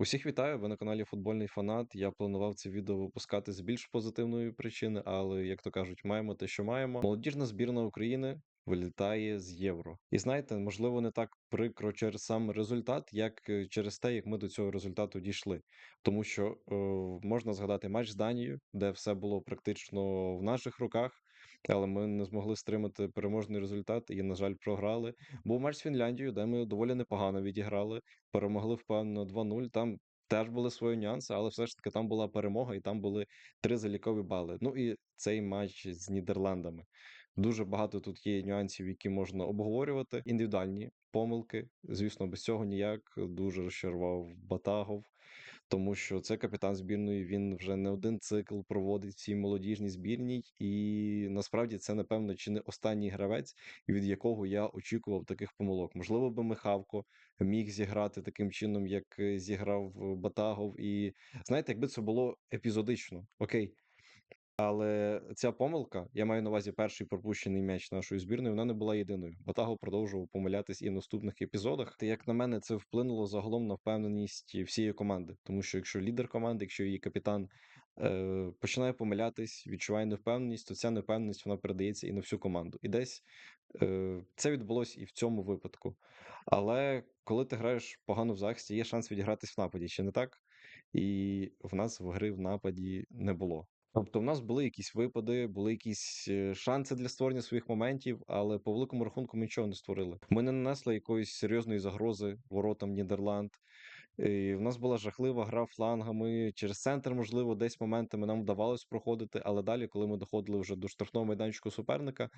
Усіх вітаю, ви на каналі Футбольний Фанат. Я планував це відео випускати з більш позитивної причини, але, як то кажуть, маємо те, що маємо. Молодіжна збірна України вилітає з євро. І знаєте, можливо, не так прикро через сам результат, як е, через те, як ми до цього результату дійшли. Тому що е, можна згадати матч з Данією, де все було практично в наших руках. Але ми не змогли стримати переможний результат і, на жаль, програли. Був матч з Фінляндією, де ми доволі непогано відіграли перемогли впевнено 2-0. Там теж були свої нюанси, але все ж таки там була перемога, і там були три залікові бали. Ну і цей матч з Нідерландами. Дуже багато тут є нюансів, які можна обговорювати. Індивідуальні помилки. Звісно, без цього ніяк. Дуже розчарував Батагов, тому що це капітан збірної. Він вже не один цикл проводить в цій молодіжній збірній, і насправді це, напевно, чи не останній гравець, від якого я очікував таких помилок. Можливо, би Михавко міг зіграти таким чином, як е, зіграв Батагов. І знаєте, якби це було епізодично, окей. Але ця помилка, я маю на увазі перший пропущений м'яч нашої збірної, вона не була єдиною. Батаго продовжував помилятись і в наступних епізодах. Та як на мене, це вплинуло загалом на впевненість всієї команди. Тому що якщо лідер команди, якщо її капітан е, починає помилятись, відчуває невпевненість, то ця невпевненість вона передається і на всю команду. І десь е, це відбулось і в цьому випадку. Але коли ти граєш погано в захисті, є шанс відігратись в нападі, чи не так? І в нас в гри в нападі не було. Тобто, в нас були якісь випади, були якісь е, шанси для створення своїх моментів, але по великому рахунку ми нічого не створили. Ми не нанесли якоїсь серйозної загрози воротам Нідерланд. І в нас була жахлива гра флангами через центр, можливо, десь моментами нам вдавалось проходити, але далі, коли ми доходили вже до штрафного майданчику суперника,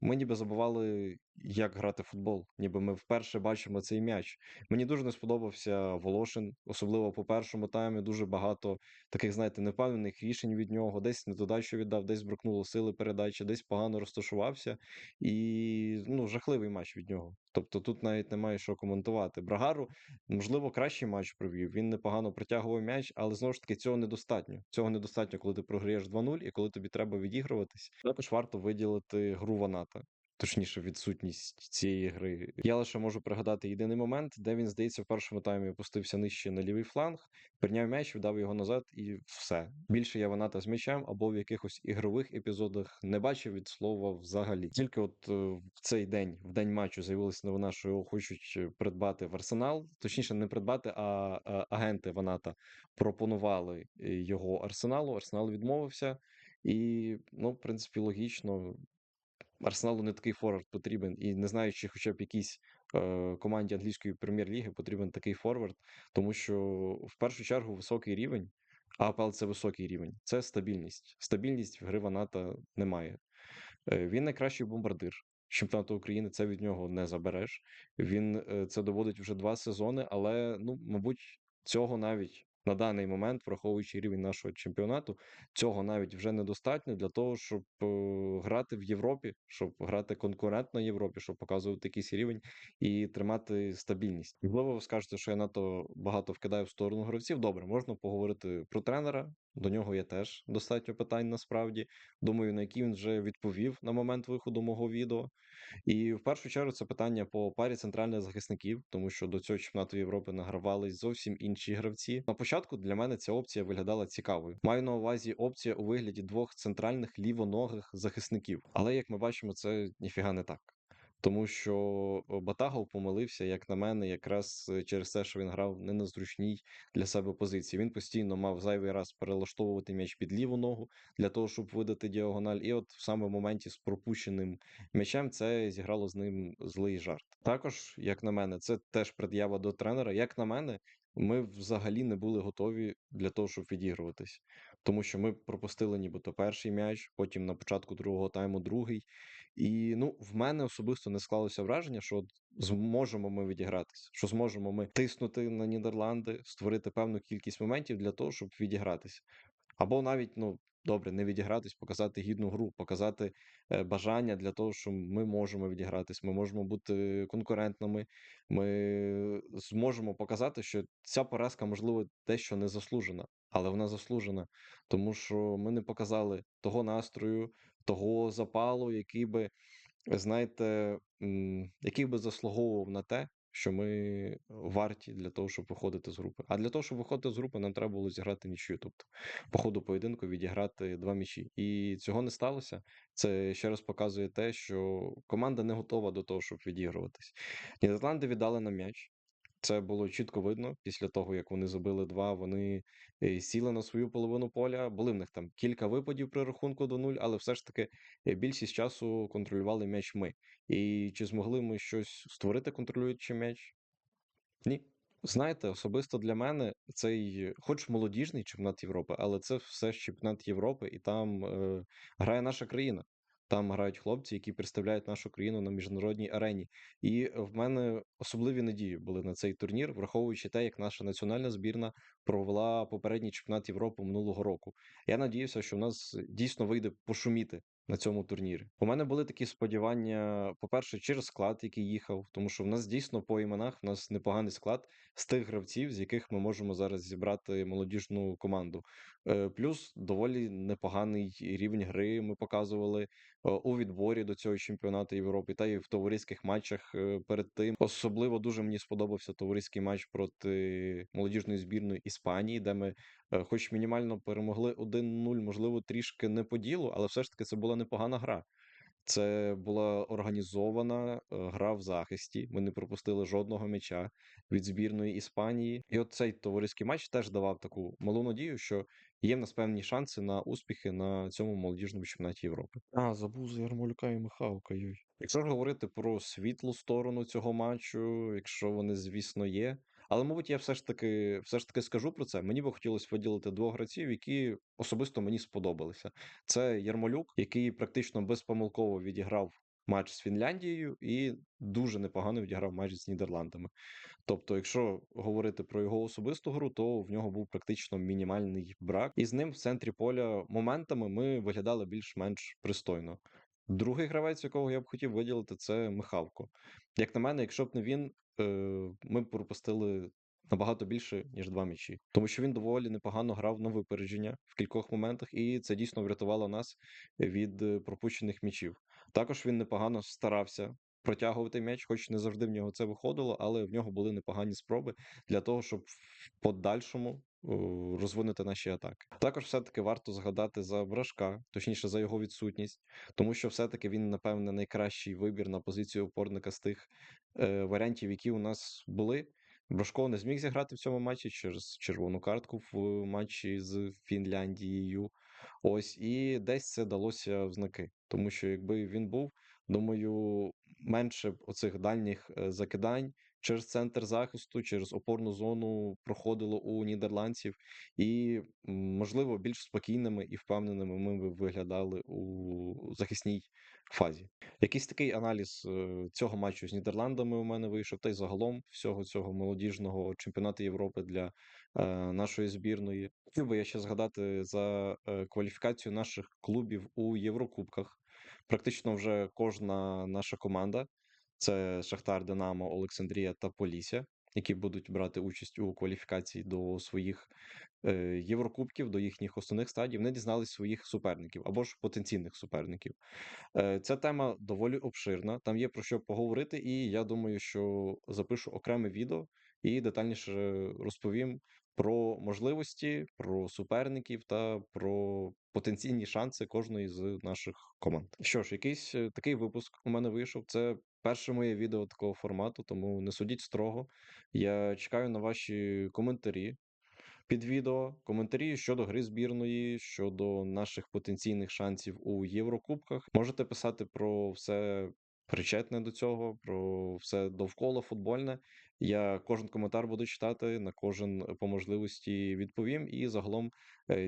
ми ніби забували, як грати в футбол, ніби ми вперше бачимо цей м'яч. Мені дуже не сподобався Волошин, особливо по першому таймі. Дуже багато таких, знаєте, невпевнених рішень від нього. Десь не туди, що віддав, десь бракнуло сили передачі, десь погано розташувався. І ну, жахливий матч від нього. Тобто тут навіть немає що коментувати. Брагару, можливо, кращий матч провів. Він непогано притягував м'яч, але знову ж таки цього недостатньо. Цього недостатньо, коли ти програєш 2-0 і коли тобі треба відігруватись. Також варто виділити гру Ваната. Точніше, відсутність цієї гри. Я лише можу пригадати єдиний момент, де він, здається, в першому таймі опустився нижче на лівий фланг, прийняв м'яч, вдав його назад, і все. Більше я Ваната з м'ячем або в якихось ігрових епізодах не бачив від слова взагалі. Тільки от е, в цей день, в день матчу, з'явилася новина, що його хочуть е, придбати в арсенал. Точніше, не придбати, а, а агенти Ваната пропонували е, його арсеналу. Арсенал відмовився. І, ну, в принципі, логічно. Арсеналу не такий форвард потрібен, і не знаю, чи хоча б якійсь е, команді англійської прем'єр-ліги потрібен такий форвард, тому що в першу чергу високий рівень, а АПЛ це високий рівень, це стабільність. Стабільність в гри Ваната немає. Е, він найкращий бомбардир чемпіонату України, це від нього не забереш. Він е, це доводить вже два сезони, але ну, мабуть, цього навіть на даний момент, враховуючи рівень нашого чемпіонату, цього навіть вже недостатньо для того, щоб е, грати в Європі, щоб грати конкурентно Європі, щоб показувати якийсь рівень і тримати стабільність. Можливо, ви скажете, що я надто багато вкидаю в сторону гравців. Добре, можна поговорити про тренера. До нього є теж достатньо питань насправді. Думаю, на які він вже відповів на момент виходу мого відео. І в першу чергу це питання по парі центральних захисників, тому що до цього чемпіонату Європи награвались зовсім інші гравці. На початку для мене ця опція виглядала цікавою. Маю на увазі опція у вигляді двох центральних лівоногих захисників. Але як ми бачимо, це ніфіга не так. Тому що Батагов помилився, як на мене, якраз е, через те, що він грав не на зручній для себе позиції. Він постійно мав зайвий раз перелаштовувати м'яч під ліву ногу для того, щоб видати діагональ. І от в саме моменті з пропущеним м'ячем це зіграло з ним злий жарт. Також, як на мене, це теж пред'ява до тренера. Як на мене, ми взагалі не були готові для того, щоб відігруватись, тому що ми пропустили нібито перший м'яч, потім на початку другого тайму другий. І ну, в мене особисто не склалося враження, що зможемо ми відігратися, що зможемо ми тиснути на Нідерланди, створити певну кількість моментів для того, щоб відігратися. Або навіть, ну, добре, не відігратись, показати гідну гру, показати е, бажання для того, що ми можемо відігратись, ми можемо бути конкурентними, ми зможемо показати, що ця поразка, можливо, дещо не заслужена, але вона заслужена, тому що ми не показали того настрою, того запалу, який би, знаєте, який би заслуговував на те, що ми варті для того, щоб виходити з групи. А для того, щоб виходити з групи, нам треба було зіграти нічию. Тобто, по ходу поєдинку відіграти два м'ячі. І цього не сталося. Це ще раз показує те, що команда не готова до того, щоб відігруватись. Нідерланди віддали нам м'яч. Це було чітко видно після того, як вони забили два. Вони е, сіли на свою половину поля. Були в них там кілька випадів при рахунку до нуль, але все ж таки е, більшість часу контролювали м'яч ми. І чи змогли ми щось створити, контролюючи м'яч? Ні. Знаєте, особисто для мене цей, хоч молодіжний чемпіонат Європи, але це все ж чемпіонат Європи, і там е, грає наша країна. Там грають хлопці, які представляють нашу країну на міжнародній арені. І в мене особливі надії були на цей турнір, враховуючи те, як наша національна збірна провела попередній чемпіонат Європи минулого року. Я надіявся, що в нас дійсно вийде пошуміти на цьому турнірі. У мене були такі сподівання, по-перше, через склад, який їхав, тому що в нас дійсно по іменах в нас непоганий склад з тих гравців, з яких ми можемо зараз зібрати молодіжну команду. Е, Плюс доволі непоганий рівень гри ми показували е, у відборі до цього чемпіонату Європи, та й в товариських матчах е, перед тим. Особливо дуже мені сподобався товариський матч проти молодіжної збірної Іспанії, де ми, хоч мінімально перемогли 1-0, можливо, трішки не по ділу, але все ж таки це була непогана гра. Це була організована е, гра в захисті. Ми не пропустили жодного м'яча від збірної Іспанії. І от цей товариський матч теж давав таку малу надію, що є в нас певні шанси на успіхи на цьому молодіжному чемпіонаті Європи. А, забув за Ярмолюка і Михалка. Йой. Якщо ж говорити про світлу сторону цього матчу, якщо вони, звісно, є. Але, мабуть, я все ж таки все ж таки скажу про це. Мені би хотілося виділити двох гравців, які особисто мені сподобалися. Це Ярмолюк, який практично безпомилково відіграв матч з Фінляндією і дуже непогано відіграв матч з Нідерландами. Тобто, якщо говорити про його особисту гру, то в нього був практично мінімальний брак, і з ним в центрі поля моментами ми виглядали більш-менш пристойно. Другий гравець, якого я б хотів виділити, це Михавко. Як на мене, якщо б не він, ми пропустили набагато більше, ніж два м'ячі. Тому що він доволі непогано грав на випередження в кількох моментах, і це дійсно врятувало нас від е, пропущених м'ячів. Також він непогано старався протягувати м'яч, хоч не завжди в нього це виходило, але в нього були непогані спроби для того, щоб в подальшому розвинути наші атаки. Також все-таки варто згадати за Брашка, точніше за його відсутність, тому що все-таки він, напевне, найкращий вибір на позицію опорника з тих е, варіантів, які у нас були. Брашко не зміг зіграти в цьому матчі через червону картку в матчі з Фінляндією. Ось і десь це далося в знаки, тому що якби він був, думаю, менше оцих дальніх е, закидань через центр захисту, через опорну зону проходило у нідерландців, і можливо більш спокійними і впевненими ми б виглядали у захисній фазі. Якийсь такий аналіз е, цього матчу з Нідерландами у мене вийшов, та й загалом всього цього молодіжного чемпіонату Європи для е, нашої збірної. Хотів би я ще згадати за кваліфікацію наших клубів у Єврокубках. Практично вже кожна наша команда це Шахтар, Динамо, Олександрія та Полісся, які будуть брати участь у кваліфікації до своїх е, Єврокубків, до їхніх основних стадій. Вони дізнались своїх суперників або ж потенційних суперників. Е, Ця тема доволі обширна. Там є про що поговорити, і я думаю, що запишу окреме відео і детальніше розповім про можливості, про суперників та про потенційні шанси кожної з наших команд. Що ж, якийсь е, такий випуск у мене вийшов. Це перше моє відео такого формату, тому не судіть строго. Я чекаю на ваші коментарі під відео, коментарі щодо гри збірної, щодо наших потенційних шансів у Єврокубках. Можете писати про все причетне до цього, про все довкола футбольне. Я кожен коментар буду читати, на кожен е, по можливості відповім. І загалом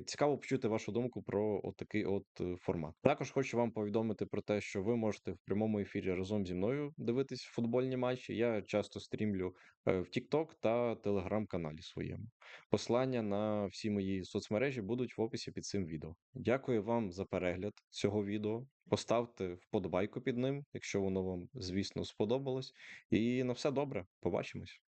цікаво почути вашу думку про отакий от е, формат. Також хочу вам повідомити про те, що ви можете в прямому ефірі разом зі мною дивитись футбольні матчі. Я часто стрімлю в TikTok та телеграм-каналі своєму. Посилання на всі мої соцмережі будуть в описі під цим відео. Дякую вам за перегляд цього відео. Поставте вподобайку під ним, якщо воно вам, звісно, сподобалось. І на все добре. Побачимось.